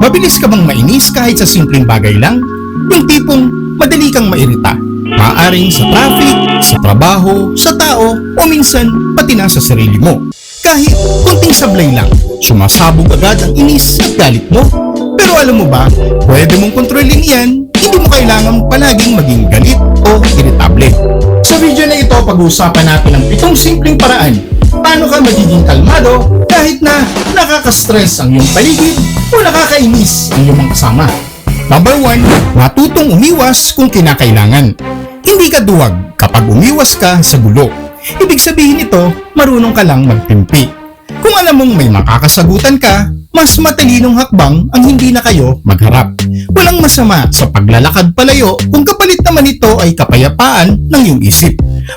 Mabilis ka bang mainis kahit sa simpleng bagay lang? Yung tipong madali kang mairita. Maaring sa traffic, sa trabaho, sa tao, o minsan pati na sa sarili mo. Kahit kunting sablay lang, sumasabog agad ang inis at galit mo. Pero alam mo ba, pwede mong kontrolin yan, hindi mo kailangan palaging maging galit o iritable. Sa video na ito, pag-uusapan natin ang pitong simpleng paraan paano ka magiging kalmado kahit na nakaka-stress ang iyong paligid o nakakainis ang iyong mga kasama. Number 1, matutong umiwas kung kinakailangan. Hindi ka duwag kapag umiwas ka sa gulo. Ibig sabihin nito, marunong ka lang magtimpi. Kung alam mong may makakasagutan ka, mas matalinong hakbang ang hindi na kayo magharap. Walang masama sa paglalakad palayo kung kapalit naman ito ay kapayapaan ng iyong isip.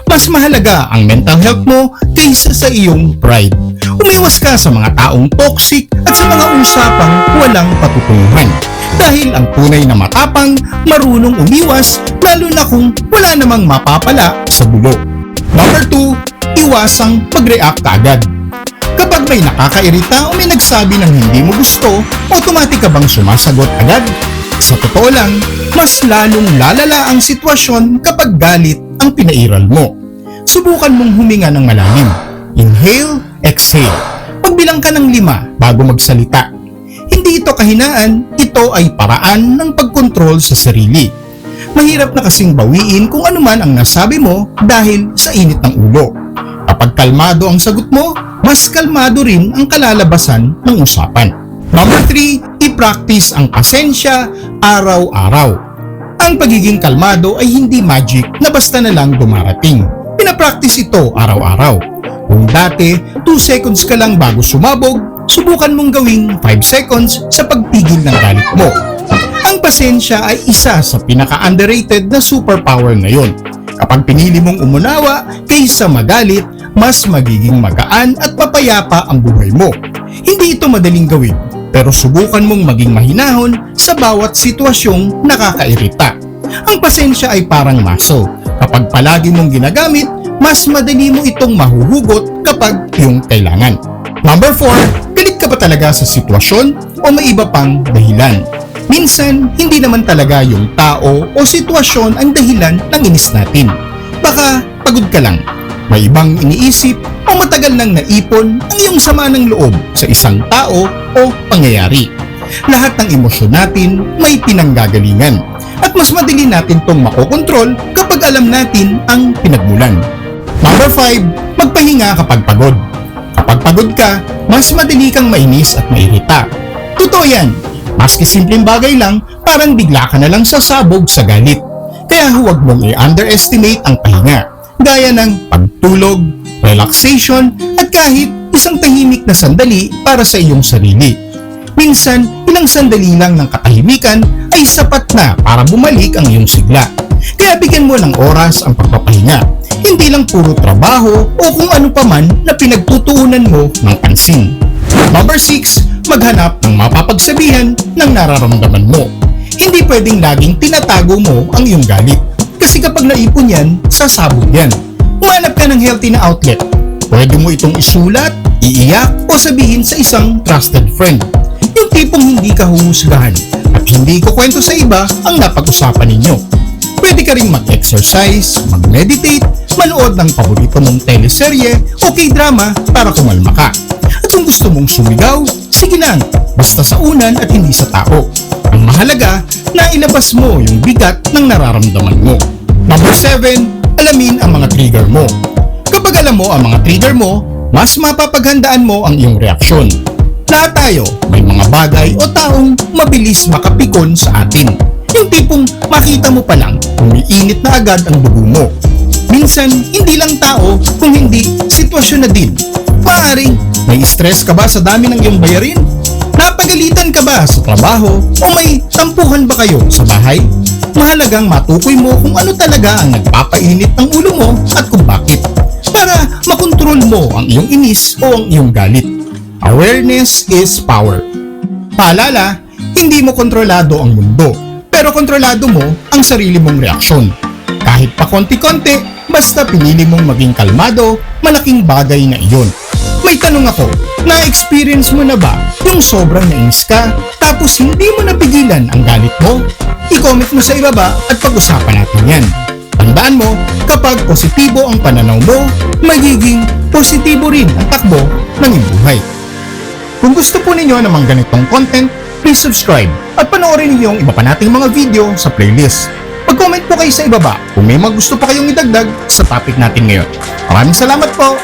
Mas mahalaga ang mental health mo kaysa sa iyong pride. Umiwas ka sa mga taong toxic at sa mga usapang walang patutunguhan. Dahil ang tunay na matapang, marunong umiwas lalo na kung wala namang mapapala sa gulo. Number 2, iwasang mag-react agad. Kapag may nakakairita o may nagsabi ng hindi mo gusto, automatic ka bang sumasagot agad? Sa totoo lang, mas lalong lalala ang sitwasyon kapag galit ang pinairal mo. Subukan mong huminga ng malalim. Inhale, exhale. Magbilang ka ng lima bago magsalita. Hindi ito kahinaan, ito ay paraan ng pagkontrol sa sarili. Mahirap na kasing bawiin kung ano man ang nasabi mo dahil sa init ng ulo. Kapag kalmado ang sagot mo, mas kalmado rin ang kalalabasan ng usapan. Number 3, i-practice ang pasensya araw-araw. Ang pagiging kalmado ay hindi magic na basta na lang dumarating. Pinapractice ito araw-araw. Kung dati, 2 seconds ka lang bago sumabog, subukan mong gawing 5 seconds sa pagpigil ng galit mo. Ang pasensya ay isa sa pinaka-underrated na superpower ngayon. Kapag pinili mong umunawa kaysa magalit, mas magiging magaan at papayapa ang buhay mo. Hindi ito madaling gawin, pero subukan mong maging mahinahon sa bawat sitwasyong nakakairita. Ang pasensya ay parang maso. Kapag palagi mong ginagamit, mas madali mo itong mahuhugot kapag iyong kailangan. Number 4, galit ka ba talaga sa sitwasyon o may iba pang dahilan? Minsan, hindi naman talaga yung tao o sitwasyon ang dahilan ng inis natin. Baka pagod ka lang, may ibang iniisip o matagal nang naipon ang iyong sama ng loob sa isang tao o pangyayari. Lahat ng emosyon natin may pinanggagalingan at mas madali natin tong makokontrol kapag alam natin ang pinagmulan. Number 5, magpahinga kapag pagod. Kapag pagod ka, mas madali kang mainis at mairita. Totoo yan, maski simpleng bagay lang, parang bigla ka na lang sasabog sa galit. Kaya huwag mong i-underestimate ang pahinga, gaya ng pagtulog, relaxation, at kahit isang tahimik na sandali para sa iyong sarili. Minsan, ilang sandali lang ng katahimikan ay sapat na para bumalik ang iyong sigla. Kaya bigyan mo ng oras ang pagpapahinga. Hindi lang puro trabaho o kung ano pa man na pinagtutuunan mo ng pansin. Number 6, maghanap ng mapapagsabihan ng nararamdaman mo. Hindi pwedeng laging tinatago mo ang iyong galit. Kasi kapag naipon yan, sasabog yan. Humanap ka ng healthy na outlet. Pwede mo itong isulat, iiyak o sabihin sa isang trusted friend. Yung tipong hindi ka huhusgahan at hindi ko kwento sa iba ang napag-usapan ninyo. Pwede ka rin mag-exercise, mag-meditate, manood ng paborito mong teleserye o k-drama para kumalma ka. At kung gusto mong sumigaw, sige lang, basta sa unan at hindi sa tao. Ang mahalaga, na ilabas mo yung bigat ng nararamdaman mo. Number 7, alamin ang mga trigger mo. Kapag alam mo ang mga trigger mo, mas mapapaghandaan mo ang iyong reaksyon. Lahat tayo may mga bagay o taong mabilis makapikon sa atin. Yung tipong makita mo pa lang, umiinit na agad ang dugo mo. Minsan, hindi lang tao, kung hindi sitwasyon na din. Maaring, may stress ka ba sa dami ng iyong bayarin? Napagalitan ka ba sa trabaho o may tampuhan ba kayo sa bahay? Mahalagang matukoy mo kung ano talaga ang nagpapainit ng ulo mo at kung bakit para makontrol mo ang iyong inis o ang iyong galit. Awareness is power. Paalala, hindi mo kontrolado ang mundo, pero kontrolado mo ang sarili mong reaksyon. Kahit pa konti-konti, basta pinili mong maging kalmado, malaking bagay na iyon. May tanong ako, na-experience mo na ba Yung sobrang nainis ka, tapos hindi mo napigilan ang galit mo? I-comment mo sa ibaba at pag-usapan natin yan. Tandaan mo, kapag positibo ang pananaw mo, magiging positibo rin ang takbo ng iyong buhay. Kung gusto po ninyo ng mga ganitong content, please subscribe at panoorin niyo yung iba pa nating mga video sa playlist. Mag-comment po kayo sa ibaba kung may mga gusto pa kayong idagdag sa topic natin ngayon. Maraming salamat po!